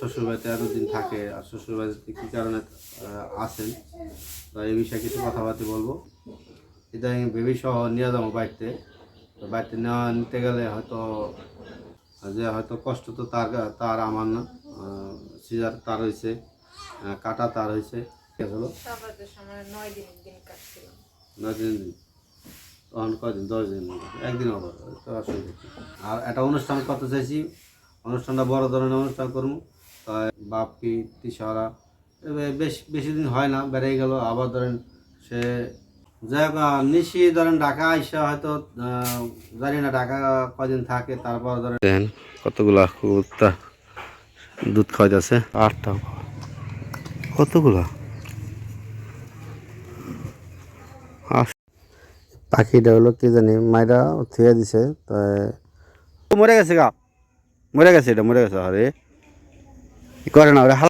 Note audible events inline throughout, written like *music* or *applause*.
শ্বশুরবাড়িতে এতদিন থাকে আর শ্বশুরবাড়িতে কী কারণে আসেন তো এই বিষয়ে কিছু কথাবার্তা বলব। ইদানিং বেবি সহ নিয়ে যাব বাড়িতে তো বাড়িতে নেওয়া নিতে গেলে হয়তো যে হয়তো কষ্ট তো তার তার আমার না সিজার তার হয়েছে কাটা তার হয়েছে। হলো? নয় দিন দিন তখন কদিন দশ দিন। একদিন আবার তো অসুবিধা আর একটা অনুষ্ঠান করতে চাইছি অনুষ্ঠানটা বড় ধরনের অনুষ্ঠান করব। বাপি তিসারা এবার বেশ বেশি দিন হয় না বেড়ে গেল। আবার ধরেন সে যাই হোক নিশি ধরেন ঢাকা এসে হয়তো জানি না ঢাকা কদিন থাকে তারপর ধরেন কতগুলা কুত্তা দুধ খাওয়াইতেছে। আটটা। কতগুলা? পাখিটা হলো কি জানি মায়েরা থুয়ে দিছে তাই মরে গেছে গা। মরে গেছে এটা মরে গেছে আরে করে না ওরা খাও।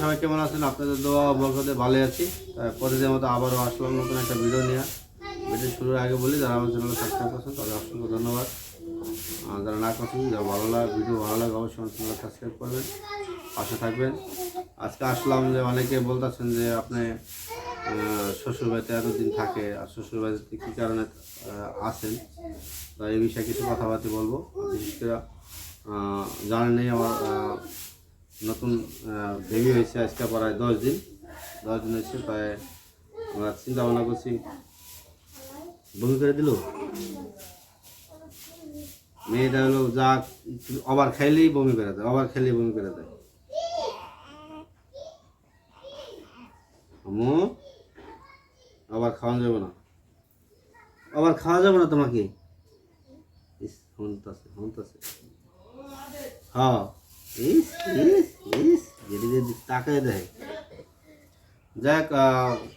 সবাই কেমন আছেন? আপনাদের দোয়া বরকতে ভালো আছি। তাই প্রতিদিনের মতো আবারও আসলাম নতুন একটা ভিডিও নিয়ে। ভিডিও শুরুর আগে বলি, যারা আমার চ্যানেলে সাবস্ক্রাইব করছেন, তাদের অসংখ্য ধন্যবাদ। যারা না করছেন যারা ভালো লাগে, ভিডিও ভালো লাগে, অবশ্যই আমার সাবস্ক্রাইব করবেন, পাশে থাকবেন। আজকে আসলাম যে অনেকে বলতেছেন যে আপনি শ্বশুরবাড়িতে এতদিন থাকে, আর শ্বশুরবাড়িতে কী কারণে আসেন তো এই বিষয়ে কিছু কথাবার্তা বলব। বিশেষ করে জানেনই আমার নতুন বেবি হয়েছে আজকে প্রায় দশ দিন। দশ দিন হয়েছে তাই আমরা চিন্তা ভাবনা করছি। বমি করে দিল? মেয়েটা হলো যা আবার খাইলেই বমি করে দেয় আবার খাইলেই বমি করে দেয় আমু আবার খাওয়া যাবে না। আবার খাওয়া যাবে না তোমাকে? ইস, হনতাছে হনতাছে। হ্যাঁ ইস যাক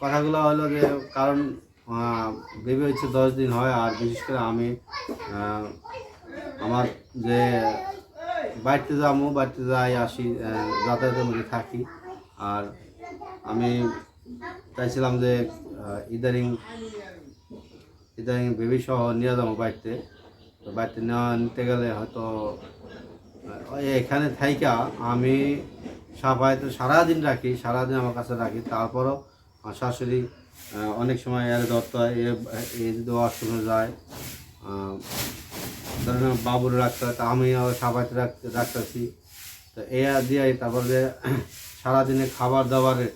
কথাগুলো হলো যে, কারণ বেবি হচ্ছে দশ দিন হয়, আর বিশেষ করে আমি আমার যে বাড়িতে যাব, বাড়িতে যাই আসি যাতায়াতের মধ্যে থাকি। আর আমি চাইছিলাম যে ইদানিং ইদানিং বেবি সহ নিয়ে যাব বাড়িতে। তো বাড়িতে নেওয়া নিতে গেলে হয়তো এখানে থাইকা আমি সাফাইতে সারাদিন রাখি, সারাদিন আমার কাছে রাখি। তারপরও আমার শাশুড়ি অনেক সময় এর হয় এ যদি ওয়াশরুমে যায় ধরেন বাবুর রাখতে হয় তা আমি সাফাইতে রাখতে রাখতেছি তো এ দিয়ে তারপরে *coughs* সারাদিনে খাবার দাবারের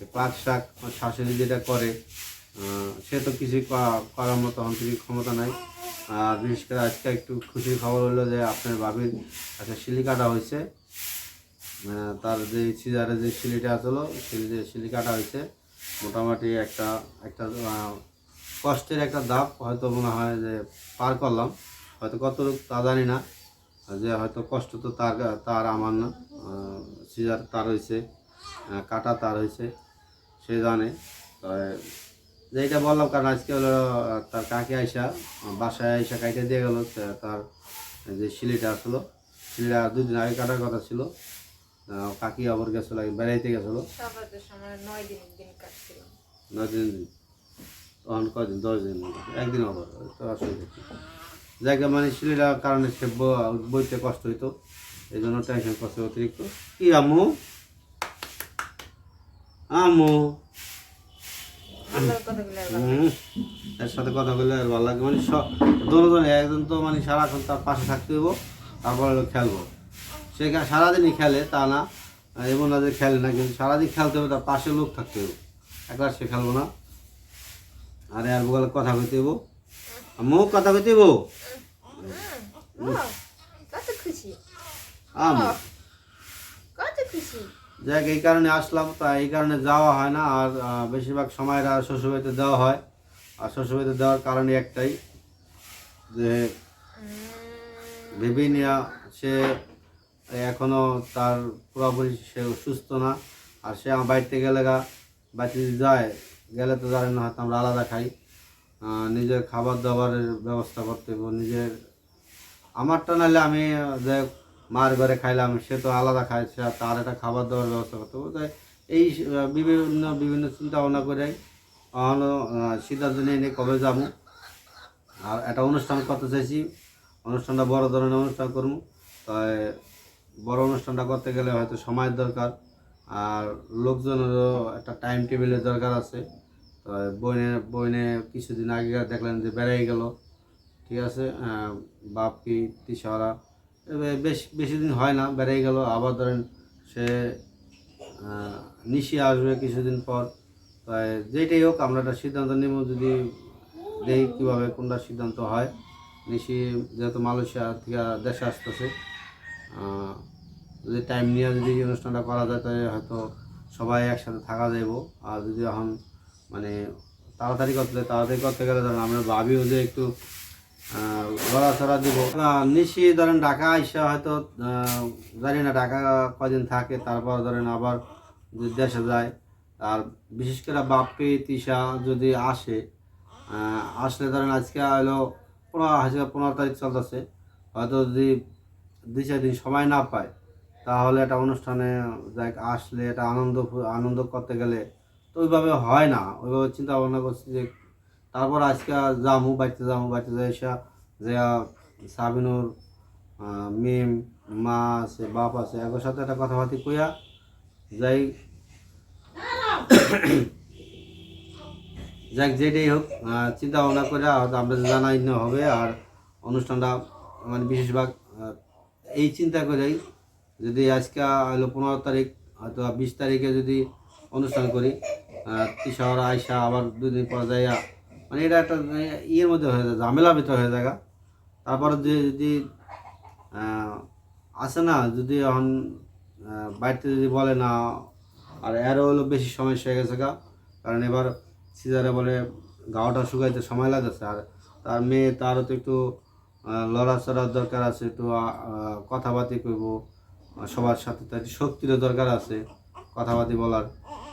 এই পাক শাক শাশুড়ি যেটা করে সে তো কিছুই করা- করার মতো আন্তরিক ক্ষমতা নাই। আর বিশেষ করে আজকে একটু খুশির খবর হলো যে আপনার বাবির একটা শিলি কাটা হয়েছে। তার যে সিজারে যে শিলিটা আসলো, শিলি যে শিলি কাটা হয়েছে, মোটামুটি একটা একটা কষ্টের একটা ধাপ হয়তো মনে হয় যে পার করলাম। হয়তো কত তা জানি না যে হয়তো কষ্ট তো তার তার আমার না সিজার তার হয়েছে কাটা তার হয়েছে সে জানে। তাই যে এটা বললাম কারণ আজকে হলো তার কাকে আইসা বাসায় আইসা কাইটা দিয়ে গেল তার যে শিলিটা আসলো শিলিটা দুদিন আগে কাটার কথা ছিল কাকি আবার গেছিল আগে বেড়াইতে গেছিল। নয় দিন তখন কদিন দশ দিন। একদিন আবার তো অসুবিধা। জায়গা মানে শিলিটার কারণে সে বইতে কষ্ট হইতো। এই জন্য টেনশন করছে অতিরিক্ত। কি ভালো হুম, এর সাথে কথা বললে আর ভালো লাগে। মানে সব একজন তো মানে সারাক্ষণ তার পাশে থাকতে হব তারপর খেলব। সে সারাদিনই খেলে তা না। এমন না যে খেলে না কিন্তু সারাদিন খেলতে হবে তার পাশে লোক থাকতে হবে একলা সে খেলব না। আরে আর বলে কথা কইতে হব মুখ কথা কইতে ও, কত খুশি আম কত খুশি যাক এই কারণে আসলাম তা এই কারণে যাওয়া হয় না আর বেশিরভাগ সময়টা শ্বশুরবাড়িতে দেওয়া হয়। আর শ্বশুরবাড়িতে দেওয়ার কারণে একটাই যে ভেবে নেওয়া সে এখনও তার পুরোপুরি সে সুস্থ না আর সে আমার বাড়িতে গেলে গা বাড়িতে যদি যায় গেলে তো জানেন না হয়তো আমরা আলাদা খাই। নিজের খাবার দাবারের ব্যবস্থা করতে হবে নিজের আমারটা নাহলে আমি যে মার ঘরে খাইলাম, সে তো আলাদা খায় সে তার একটা খাবার দাবার ব্যবস্থা করতে হবে তাই এই বিভিন্ন বিভিন্ন চিন্তা ভাবনা করে সিদ্ধান্ত নিয়ে কবে যাব। আর একটা অনুষ্ঠান করতে চাইছি, অনুষ্ঠানটা বড় ধরনের অনুষ্ঠান করব। তাই বড় অনুষ্ঠানটা করতে গেলে হয়তো সময়ের দরকার, আর লোকজনেরও একটা টাইম টেবিলের দরকার আছে। বইনে বইনে কিছুদিন আগে দেখলেন যে বেড়াই গেল ঠিক আছে? আহ, বাপি তিসারা বেশ বেশি দিন হয় না বেড়াই গেল। আবার ধরেন সে নিশি আসবে কিছুদিন পর। তাই যেটাই হোক আমরা একটা সিদ্ধান্ত নেব যদি দেখি কীভাবে কোনটা সিদ্ধান্ত হয়। নিশি যেহেতু মালয়েশিয়া থেকে দেশে আসতেছে যদি টাইম নিয়ে যদি অনুষ্ঠানটা করা যায় তাহলে হয়তো সবাই একসাথে থাকা যাইব। আর যদি এখন মানে তাড়াতাড়ি করতে তাড়াতাড়ি করতে গেলে ধরেন আমরা ভাবিও যে একটু লড়াচড়া দিব। আহ, নিশি ধরেন ঢাকা আইসা হয়তো জানি না ঢাকা কদিন থাকে তারপর ধরেন আবার দেশে যায় আর বিশেষ করে বাপ্পি তিশা যদি আসে আসলে ধরেন আজকে হলো পনেরো আজকে পনেরো তারিখ চলতেছে। হয়তো যদি দুই চার দিন সময় না পায় তাহলে একটা অনুষ্ঠানে যাই আসলে এটা আনন্দ আনন্দ করতে গেলে তো ওইভাবে হয় না। ওইভাবে চিন্তা ভাবনা করছি যে তারপর আজকে যামু বাড়িতে যামু বাড়িতে যাই যে সাবিনুর মেম, মা আছে, বাপ আছে এগোর সাথে একটা কথাবার্তি কইয়া যাই। যাক, যেটাই হোক চিন্তা ভাবনা করে হয়তো আপনাদের জানাই হবে আর অনুষ্ঠানটা মানে বিশেষভাগ এই চিন্তা করেই যদি আজকে হলো পনেরো তারিখ, হয়তো বিশ তারিখে যদি অনুষ্ঠান করি। তিশাওয়ার আয়সা আবার দুই দিন পর যাইয়া মানে এটা একটা মানে ইয়ের মধ্যে হয়ে যায় ঝামেলা ভিতরে হয়ে যায় তারপরে যদি আসে না, যদি এখন বাড়িতে যদি বলে না, আর এরও হলো বেশি সমস্যা হয়ে গেছে গা। কারণ এবার সিজারে বলে গাওয়াটা শুকাইতে সময় লাগতেছে, আর তার মেয়ে, তারও তো একটু লড়াচড়ার দরকার আছে, একটু কথাবার্তি করব সবার সাথে তার শক্তিরও দরকার আছে, কথাবার্তি বলার।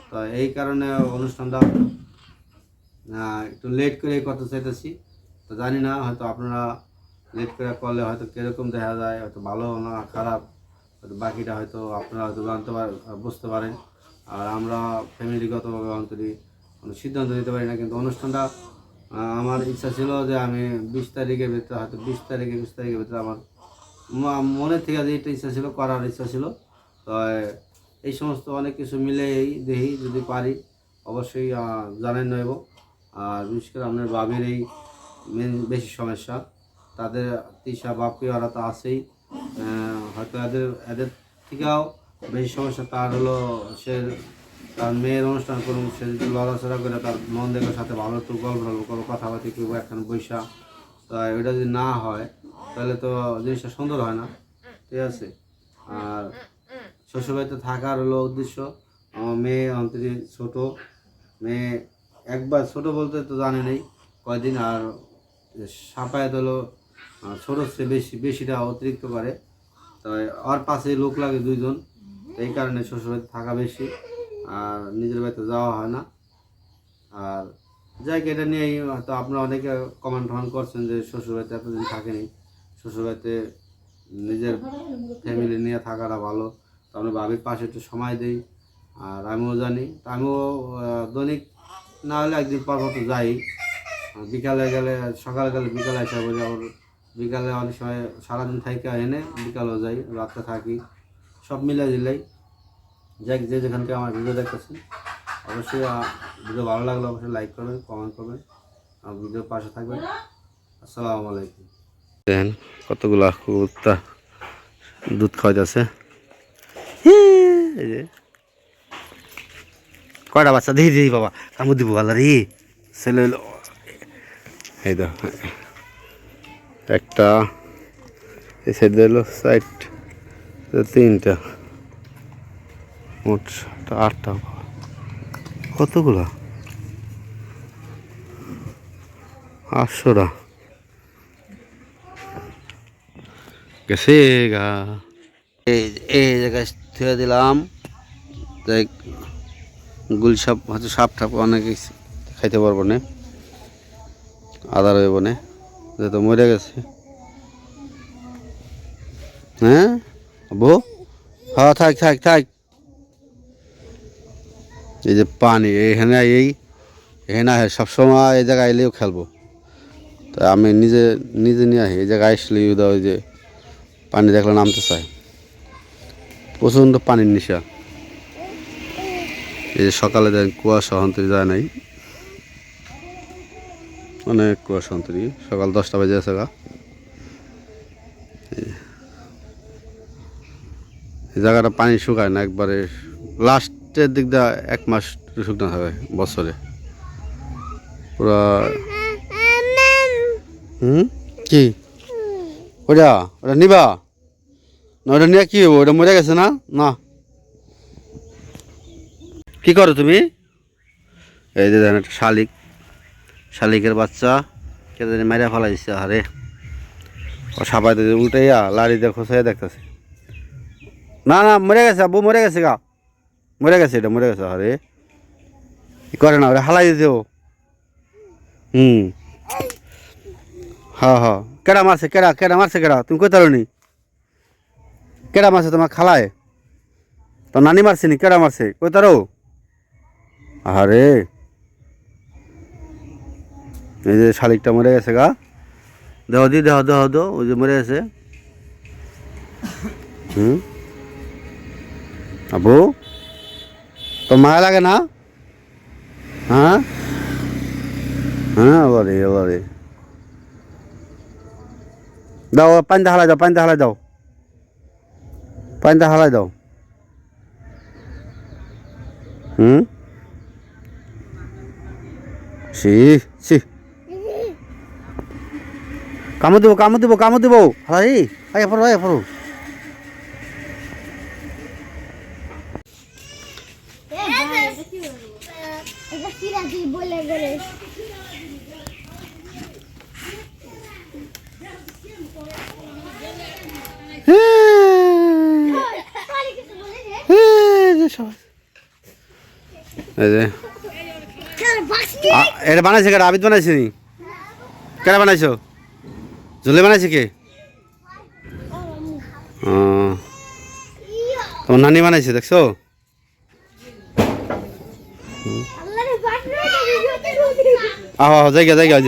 তো এই কারণে অনুষ্ঠানটা একটু লেট করে কথা চাইতেছি। তো জানি না, হয়তো আপনারা লেট করে করলে হয়তো কীরকম দেখা যায়, হয়তো ভালো না খারাপ, হয়তো বাকিটা হয়তো আপনারা হয়তো জানতে পার, বুঝতে পারেন। আর আমরা ফ্যামিলিগতভাবে অন্তরি কোনো সিদ্ধান্ত নিতে পারি না, কিন্তু অনুষ্ঠানটা আমার ইচ্ছা ছিল যে আমি বিশ তারিখের ভিতরে, হয়তো বিশ তারিখে, বিশ তারিখের ভিতরে আমার ম- মনে থেকে যে এটা ইচ্ছা ছিল, করার ইচ্ছা ছিল। তো এই সমস্ত অনেক কিছু মিলেই দেখি, যদি পারি অবশ্যই জানাই নেব। আর বিশেষ করে আপনার বাবির এই মেন বেশি সমস্যা। তাদের তিসা বাপি ওরা তো আছেই। হয়তো এদের এদের থেকেও বেশি সমস্যা তার হলো সে তার মেয়ের অনুষ্ঠান করুন সে যদি লড়াচড়া করে তার মন দেখে সাথে ভালো একটু গল্প টল্প করব কথাবার্তি করব একখান বৈশা তো এটা যদি না হয়, তাহলে তো জিনিসটা সুন্দর হয় না। ঠিক আছে? আর শ্বশুরবাড়িতে থাকার হলো উদ্দেশ্য। আমার মেয়ে অন্তরি ছোট। মেয়ে একবার ছোট বলতে তো জানে নেই কয়দিন আর সাপায়াত হলো ছোট সে বেশি, বেশিটা অতিরিক্ত করে তো আর পাশে লোক লাগে দুইজন। এই কারণে শ্বশুরবাড়িতে থাকা বেশি। আর নিজের বাড়িতে যাওয়া হয় না। আর যাই এটা নিয়েই হয়তো আপনারা অনেকে কমেন্ট টমেন্ট করছেন যে শ্বশুরবাড়িতে এতদিন থাকেনি। শ্বশুরবাড়িতে নিজের ফ্যামিলি নিয়ে থাকাটা ভালো। তো আমরা বাবির পাশে একটু সময় দিই, আর আমিও জানি। আমিও দৈনিক না হলে একদিন পর পর তো যাই। বিকালে গেলে, সকালে গেলে বিকালে আসা বলি আবার বিকালে অনেক সময় সারাদিন থাইকা এনে বিকালেও যাই রাত্রে থাকি। সব মিলে দিলেই। যাই যে যেখান থেকে আমার ভিডিও দেখতেছেন, অবশ্যই ভিডিও ভালো লাগলে অবশ্যই লাইক করবেন কমেন্ট করবেন, আর ভিডিওর পাশে থাকবেন। আসসালামু আলাইকুম। দেখেন কতগুলা কুত্তা দুধ খাওয়াইতেছে। *laughs* কয়টা বাচ্চা? দেখি দেখি বাবা। কামু দিব ভালো রে। ছেলে এই তো একটা। এই সাইড হলো সাইড। তিনটা। মোট সাতটা, আটটা কতগুলা? আটশোটা। গেছে গা। এই এই জায়গায় থুয়ে দিলাম। তাই গুল সাপ, হয়তো সাপ ঠাপ অনেকে খাইতে পারব না। আদার হইব না যেহেতু মরে গেছে। হ্যাঁ? বউ হ্যাঁ থাক থাক থাক। এই যে পানি, এখানে এই, এখানে আসে সবসময় এই জায়গায় এলেও খেলব। তা আমি নিজে নিজে নিয়ে আসি এই জায়গায় আসলে ওই যে পানি দেখলে নামতে চায়। প্রচণ্ড পানির নেশা। এই যে সকালে দেন কুয়াশা অন্তরি যায় নাই। অনেক কুয়াশা অন্তরি। সকাল দশটা বাজে আছে গা। এই জায়গাটা পানি শুকায় না একবারে লাস্টের দিক দিয়ে এক মাস শুকনো থাকে বছরে। পুরা হুম? কি? ওটা ওটা নিবা? না ওটা নিয়ে ওটা মরে গেছে না? না। কি করো তুমি? এই যে দেখেন একটা শালিক। শালিকের বাচ্চা কে জানি মেরে ফেলা দিচ্ছে আরে ও সাপাইতে উল্টাইয়া লাড়ি দিয়ে খোসাই দেখতেছে। না না, মরে গেছে, আব্বু, মরে গেছে গা। মরে গেছে, এটা মরে গেছে আরে করে না, ওরা হালাই দিতে ও। হুম। হ্যাঁ হ্যাঁ কেডা মারছে, কেডা কেডা মারছে, কেডা? তুমি কই তারনি? কেডা মারছে তোমার খালায়? তো নানি মারছে নি, কেডা মারছে? কই তারো আরে এই যে শালিকটা মরে গেছে গা। দেহ দি, দেহ দেহ দো ওই যে মরে গেছে। হুম? আবু? তো মায়া লাগে না? হ্যাঁ? হ্যাঁ বলে বলে দাও, পানিতে হালাই দাও, পানিতে হালাই দাও। পানিতে হালাই দাও হুম সি সি কামড় দেবো কামড় দেবো কামড় দেবো হালাই আয় পড়ো আয় পড়ো এটা এটা বানাইছে কেটা আবিদ বানাইছে নি? কেটা বানাইছো? জুলে বানাইছে কে? তোমার নানি বানাইছে, দেখছ? আহ জায়গা জায়গা, ওই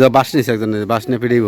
যে। বাস নিছে একজন বাস নিয়ে পিড়িব